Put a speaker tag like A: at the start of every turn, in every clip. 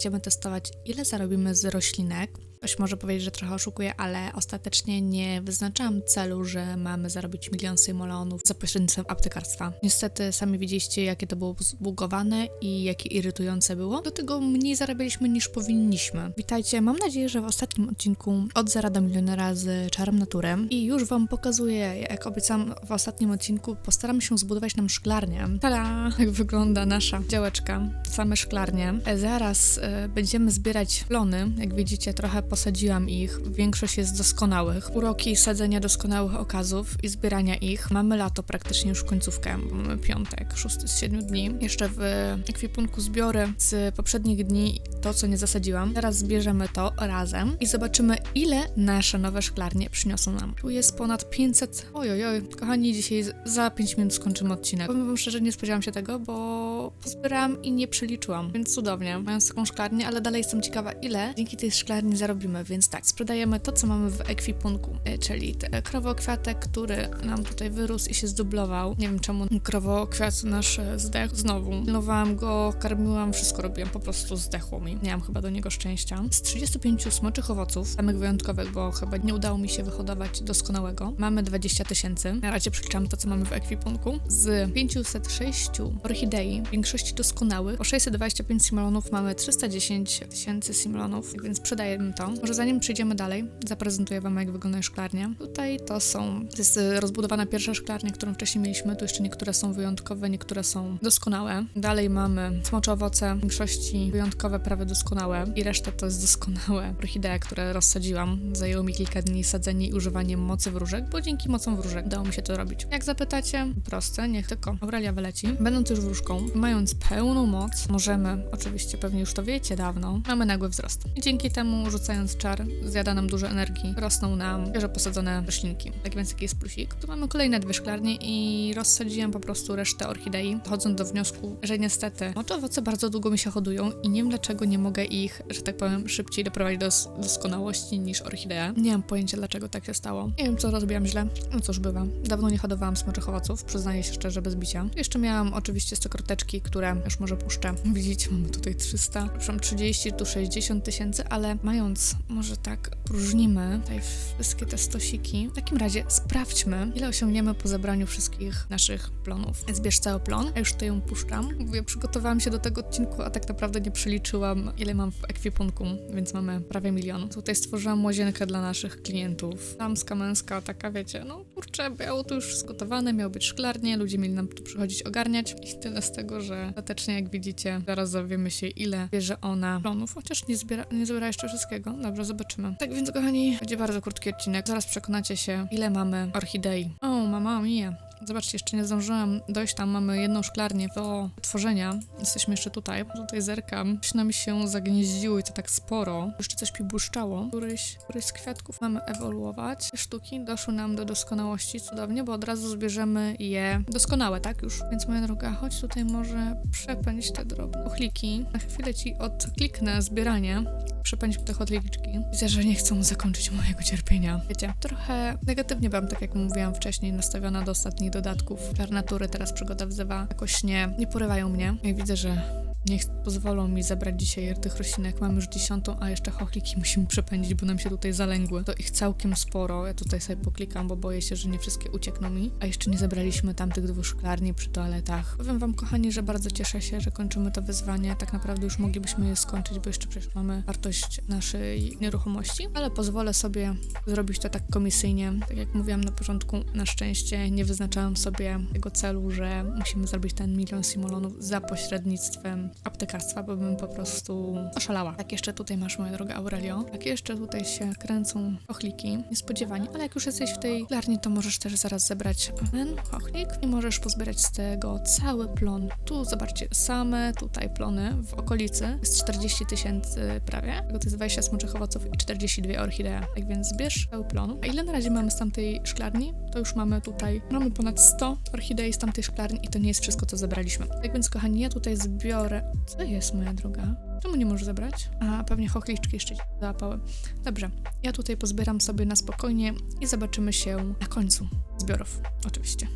A: będziemy testować, ile zarobimy z roślinek. Ktoś może powiedzieć, że trochę oszukuję, ale ostatecznie nie wyznaczałam celu, że mamy zarobić milion sejmolonów za pośrednictwem aptekarstwa. Niestety sami widzieliście, jakie to było zbugowane i jakie irytujące było. Do tego mniej zarabialiśmy niż powinniśmy. Witajcie, mam nadzieję, że w ostatnim odcinku od zera do milionera z czarem natury i już wam pokazuję, jak obiecałam w ostatnim odcinku, postaram się zbudować nam szklarnię. Tada! Jak wygląda nasza działeczka, same szklarnie. E, Zaraz e, będziemy zbierać plony, jak widzicie trochę posadziłam ich, większość jest doskonałych. Uroki sadzenia doskonałych okazów i zbierania ich. Mamy lato praktycznie już końcówkę, mamy piątek, szósty z siedmiu dni. Jeszcze w ekwipunku zbiorę z poprzednich dni to, co nie zasadziłam. Teraz zbierzemy to razem i zobaczymy, ile nasze nowe szklarnie przyniosą nam. Tu jest ponad 500... Ojojoj, kochani, dzisiaj za 5 minut skończymy odcinek. Powiem wam szczerze, nie spodziewałam się tego, bo pozbierałam i nie przeliczyłam, więc cudownie. Mając taką szklarnię, ale dalej jestem ciekawa, ile dzięki tej szklarni zarobimy, więc tak, sprzedajemy to, co mamy w ekwipunku, e, czyli te krowokwiatek, który nam tutaj wyrósł i się zdublował. Nie wiem czemu krowokwiat nasz e, zdechł znowu. Pilnowałam go, karmiłam, wszystko robiłam, po prostu zdechło mi. Nie mam chyba do niego szczęścia. Z 35 smoczych owoców, samych wyjątkowych, bo chyba nie udało mi się wyhodować doskonałego, mamy 20 tysięcy. Na razie przeliczam to, co mamy w ekwipunku. Z 506 orchidei, w większości doskonałych, po 625 simulonów mamy 310 tysięcy simulonów, więc sprzedajemy to. Może zanim przejdziemy dalej, zaprezentuję Wam, jak wyglądają szklarnie. Tutaj to są, to jest e, rozbudowana pierwsza szklarnia, którą wcześniej mieliśmy. Tu jeszcze niektóre są wyjątkowe, niektóre są doskonałe. Dalej mamy smocze owoce, w większości wyjątkowe, prawie doskonałe i reszta to jest doskonałe orchidee, które rozsadziłam. Zajęło mi kilka dni sadzenie i używanie mocy wróżek, bo dzięki mocom wróżek udało mi się to robić. Jak zapytacie, proste, niech tylko Aurelia wyleci. Będąc już wróżką, mając pełną moc, możemy, oczywiście pewnie już to wiecie dawno, mamy nagły wzrost. I dzięki temu, rzucając czar, zjada nam dużo energii, rosną nam świeżo posadzone roślinki. Tak więc jaki jest plusik? Tu mamy kolejne dwie szklarnie i rozsadziłem po prostu resztę orchidei, dochodząc do wniosku, że niestety mocze owoce bardzo długo mi się hodują i nie wiem dlaczego nie mogę ich, że tak powiem, szybciej doprowadzić do doskonałości niż orchidea. Nie mam pojęcia dlaczego tak się stało. Nie wiem co zrobiłam źle, no cóż bywa. Dawno nie hodowałam smoczych owoców, przyznaję się szczerze bez bicia. Jeszcze miałam oczywiście stokroteczki, które już może puszczę. Widzicie, mamy tutaj 300, przepraszam 30, tu 60 tysięcy, ale mając może tak próżnimy tutaj wszystkie te stosiki. W takim razie sprawdźmy, ile osiągniemy po zebraniu wszystkich naszych plonów. Zbierz cały plon, a już tutaj ją puszczam. Mówię, przygotowałam się do tego odcinku, a tak naprawdę nie przeliczyłam, ile mam w ekwipunku, więc mamy prawie milion. Tutaj stworzyłam łazienkę dla naszych klientów. Damska, męska, taka wiecie, no kurczę, było to już zgotowane, miało być szklarnie, ludzie mieli nam tu przychodzić ogarniać i tyle z tego, że ostatecznie jak widzicie, zaraz dowiemy się, ile bierze ona plonów, chociaż nie zbiera, nie zbiera jeszcze wszystkiego. Dobrze, zobaczymy. Tak więc, kochani, będzie bardzo krótki odcinek. Zaraz przekonacie się, ile mamy orchidei. O, mama mia. Zobaczcie, jeszcze nie zdążyłam dojść tam. Mamy jedną szklarnię do tworzenia. Jesteśmy jeszcze tutaj. Tutaj zerkam. Coś nam się zagnieździło i to tak sporo. Jeszcze coś mi błyszczało. Któryś, któryś z kwiatków mamy ewoluować. Te sztuki doszły nam do doskonałości. Cudownie, bo od razu zbierzemy je doskonałe, tak już? Więc moja droga, chodź tutaj może przepędź te drobne uchliki. Na chwilę ci odkliknę zbieranie. Przepędź te chodliczki. Widzę, że nie chcą zakończyć mojego cierpienia. Wiecie, trochę negatywnie byłam, tak jak mówiłam wcześniej, nastawiona do dodatków. Czarnatury teraz przygoda wzywa. Jakoś nie, nie porywają mnie. Jak widzę, że Niech pozwolą mi zebrać dzisiaj tych roślinek. Mam już dziesiątą, a jeszcze chochliki musimy przepędzić, bo nam się tutaj zalęgły. To ich całkiem sporo. Ja tutaj sobie poklikam, bo boję się, że nie wszystkie uciekną mi. A jeszcze nie zebraliśmy tamtych dwóch szklarni przy toaletach. Powiem wam, kochani, że bardzo cieszę się, że kończymy to wyzwanie. Tak naprawdę już moglibyśmy je skończyć, bo jeszcze przecież mamy wartość naszej nieruchomości. Ale pozwolę sobie zrobić to tak komisyjnie. Tak jak mówiłam na początku, na szczęście nie wyznaczałam sobie tego celu, że musimy zrobić ten milion simulonów za pośrednictwem aptekarstwa, bo bym po prostu oszalała. Tak jeszcze tutaj masz, moja droga Aurelio. Tak jeszcze tutaj się kręcą chochliki. Niespodziewanie, ale jak już jesteś w tej szklarni, to możesz też zaraz zebrać ten chochlik i możesz pozbierać z tego cały plon. Tu zobaczcie, same tutaj plony w okolicy jest 40 tysięcy prawie. To jest 20 smoczych owoców i 42 orchidee. Tak więc zbierz cały plon. A ile na razie mamy z tamtej szklarni? To już mamy tutaj, mamy ponad 100 orchidei z tamtej szklarni i to nie jest wszystko, co zebraliśmy. Tak więc, kochani, ja tutaj zbiorę... Co jest, moja droga? Czemu nie możesz zebrać? A, pewnie chochliczki jeszcze ci załapały. Dobrze, ja tutaj pozbieram sobie na spokojnie i zobaczymy się na końcu zbiorów, oczywiście.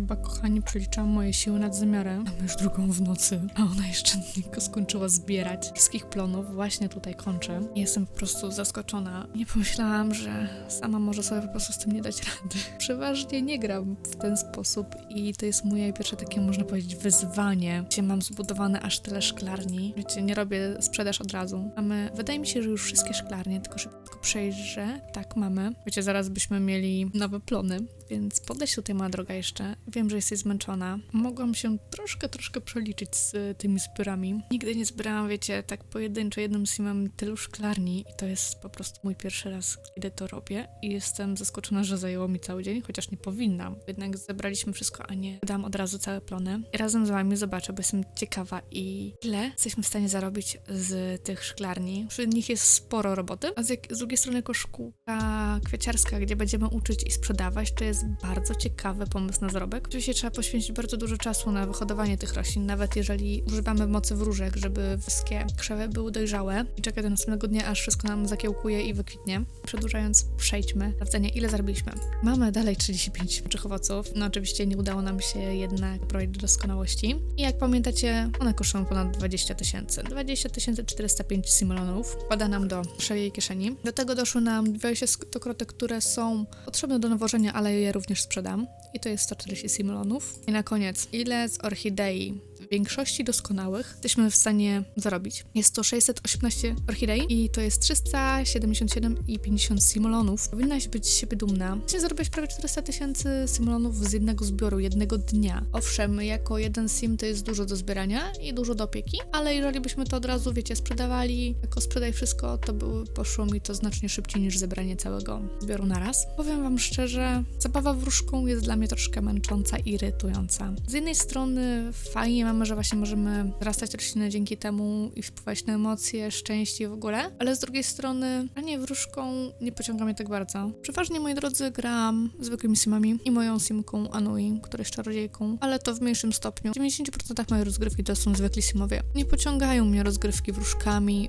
A: Chyba, kochani, przeliczałam moje siły nad zamiarem. Mamy już drugą w nocy, a ona jeszcze tylko skończyła zbierać. Wszystkich plonów właśnie tutaj kończę. Jestem po prostu zaskoczona. Nie pomyślałam, że sama może sobie po prostu z tym nie dać rady. Przeważnie nie gram w ten sposób i to jest moje pierwsze takie, można powiedzieć, wyzwanie. Gdzie mam zbudowane aż tyle szklarni. Wiecie, nie robię sprzedaż od razu. Mamy, wydaje mi się, że już wszystkie szklarnie, tylko szybko przejrzę. Tak, mamy. Wiecie, zaraz byśmy mieli nowe plony, więc podejdź tutaj, moja droga, jeszcze. Wiem, że jesteś zmęczona. Mogłam się troszkę, troszkę przeliczyć z y, tymi zbiorami. Nigdy nie zbierałam, wiecie, tak pojedynczo jednym simem tylu szklarni i to jest po prostu mój pierwszy raz, kiedy to robię i jestem zaskoczona, że zajęło mi cały dzień, chociaż nie powinnam. Jednak zebraliśmy wszystko, a nie dam od razu całe plony. I razem z wami zobaczę, bo jestem ciekawa i ile jesteśmy w stanie zarobić z tych szklarni. Przy nich jest sporo roboty, a z, jak, z drugiej strony jako szkółka kwieciarska, gdzie będziemy uczyć i sprzedawać, to jest bardzo ciekawy pomysł na zarobek. Oczywiście trzeba poświęcić bardzo dużo czasu na wyhodowanie tych roślin, nawet jeżeli używamy mocy wróżek, żeby wszystkie krzewy były dojrzałe i czekać do następnego dnia, aż wszystko nam zakiełkuje i wykwitnie. Przedłużając, przejdźmy na widzenie, ile zarobiliśmy. Mamy dalej 35 oczych owoców. No oczywiście nie udało nam się jednak projekt do doskonałości. I jak pamiętacie, one kosztują ponad 20 tysięcy. 20 405 simulonów pada nam do szyi kieszeni. Do tego doszły nam 20 stokrotek, które są potrzebne do nawożenia, ale je również sprzedam. I to jest 140 simulonów. I na koniec, ile z orchidei większości doskonałych jesteśmy w stanie zarobić. Jest to 618 orchidei i to jest 377,50 simulonów. Powinnaś być siebie dumna. Właśnie zarobić prawie 400 tysięcy simulonów z jednego zbioru, jednego dnia. Owszem, jako jeden sim to jest dużo do zbierania i dużo do opieki, ale jeżeli byśmy to od razu, wiecie, sprzedawali, jako sprzedaj wszystko, to by poszło mi to znacznie szybciej niż zebranie całego zbioru naraz. Powiem wam szczerze, zabawa wróżką jest dla mnie troszkę męcząca i irytująca. Z jednej strony fajnie mamy, że właśnie możemy rastać rośliny dzięki temu i wpływać na emocje, szczęście w ogóle, ale z drugiej strony granie wróżką nie pociąga mnie tak bardzo. Przeważnie, moi drodzy, gram zwykłymi simami i moją simką Anui, która jest czarodziejką, ale to w mniejszym stopniu. W 90% mojej rozgrywki to są zwykli simowie. Nie pociągają mnie rozgrywki wróżkami,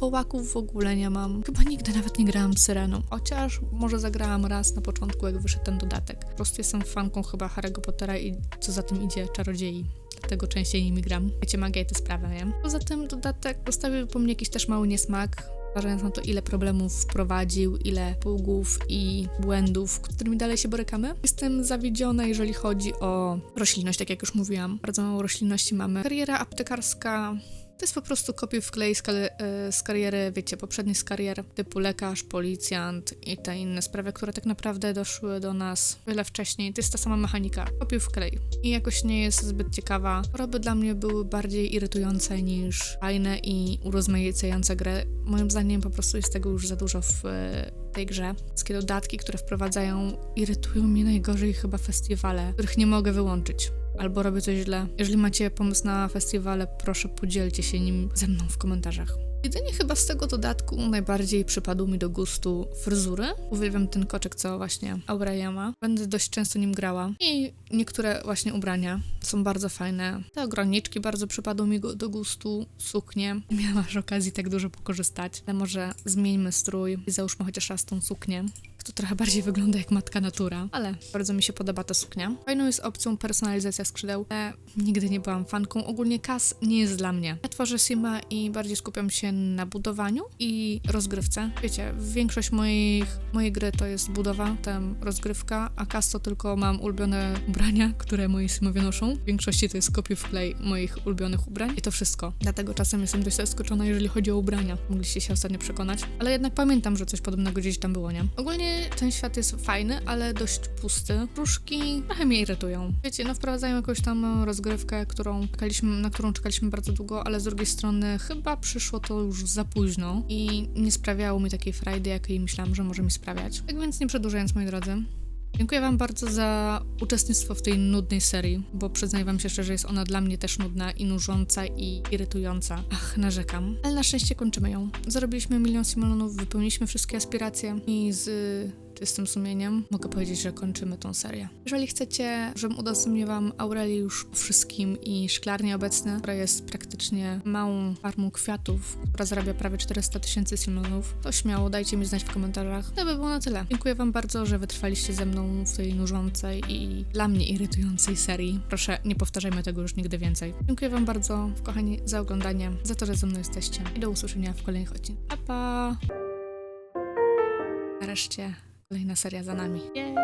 A: kołaków w ogóle nie mam. Chyba nigdy nawet nie grałam syreną, chociaż może zagrałam raz na początku, jak wyszedł ten dodatek. Po prostu jestem fanką chyba Harry'ego Pottera i co za tym idzie, czarodziei dlatego częściej nimi gram. Wiecie, magia i to sprawa, nie? Poza tym dodatek postawił po mnie jakiś też mały niesmak, zważając na to, ile problemów wprowadził, ile pługów i błędów, którymi dalej się borykamy. Jestem zawiedziona, jeżeli chodzi o roślinność, tak jak już mówiłam. Bardzo mało roślinności mamy. Kariera aptekarska to jest po prostu kopiuj wklej z, e, z kariery, wiecie, poprzednich z karier typu lekarz, policjant i te inne sprawy, które tak naprawdę doszły do nas wiele wcześniej. To jest ta sama mechanika. Kopiuj wklej. I jakoś nie jest zbyt ciekawa. Choroby dla mnie były bardziej irytujące niż fajne i urozmaicające grę. Moim zdaniem po prostu jest tego już za dużo w e, tej grze. Wszystkie dodatki, które wprowadzają, irytują mnie najgorzej chyba festiwale, których nie mogę wyłączyć albo robię coś źle. Jeżeli macie pomysł na festiwale, proszę podzielcie się nim ze mną w komentarzach. Jedynie chyba z tego dodatku najbardziej przypadł mi do gustu fryzury. Uwielbiam ten koczek, co właśnie Aurelia ma. Będę dość często nim grała. I niektóre właśnie ubrania są bardzo fajne. Te ograniczki bardzo przypadły mi do gustu. Suknie. Nie miałaś okazji tak dużo pokorzystać. Ale może zmieńmy strój i załóżmy chociaż raz tą suknię to trochę bardziej wygląda jak matka natura, ale bardzo mi się podoba ta suknia. Fajną jest opcją personalizacja skrzydeł. nigdy nie byłam fanką. Ogólnie kas nie jest dla mnie. Ja tworzę Sima i bardziej skupiam się na budowaniu i rozgrywce. Wiecie, większość moich, mojej gry to jest budowa, tam rozgrywka, a kas to tylko mam ulubione ubrania, które moi Simowie noszą. W większości to jest kopiuj wklej moich ulubionych ubrań i to wszystko. Dlatego czasem jestem dość zaskoczona, jeżeli chodzi o ubrania. Mogliście się ostatnio przekonać. Ale jednak pamiętam, że coś podobnego gdzieś tam było, nie? Ogólnie ten świat jest fajny, ale dość pusty. Różki trochę mnie irytują. Wiecie, no wprowadzają jakąś tam rozgrywkę, którą czekaliśmy, na którą czekaliśmy bardzo długo, ale z drugiej strony chyba przyszło to już za późno i nie sprawiało mi takiej frajdy, jakiej myślałam, że może mi sprawiać. Tak więc nie przedłużając, moi drodzy, Dziękuję Wam bardzo za uczestnictwo w tej nudnej serii, bo przyznaję Wam się szczerze, jest ona dla mnie też nudna i nużąca i irytująca. Ach, narzekam. Ale na szczęście kończymy ją. Zarobiliśmy milion simulonów, wypełniliśmy wszystkie aspiracje i z czystym sumieniem mogę powiedzieć, że kończymy tą serię. Jeżeli chcecie, żebym udostępnił wam Aureli już po wszystkim i szklarnię obecne, która jest praktycznie małą farmą kwiatów, która zarabia prawie 400 tysięcy simionów, to śmiało dajcie mi znać w komentarzach. To by było na tyle. Dziękuję wam bardzo, że wytrwaliście ze mną w tej nużącej i dla mnie irytującej serii. Proszę, nie powtarzajmy tego już nigdy więcej. Dziękuję wam bardzo, kochani, za oglądanie, za to, że ze mną jesteście i do usłyszenia w kolejnych odcinkach. Pa, pa! Nareszcie kolejna seria za nami. Jej!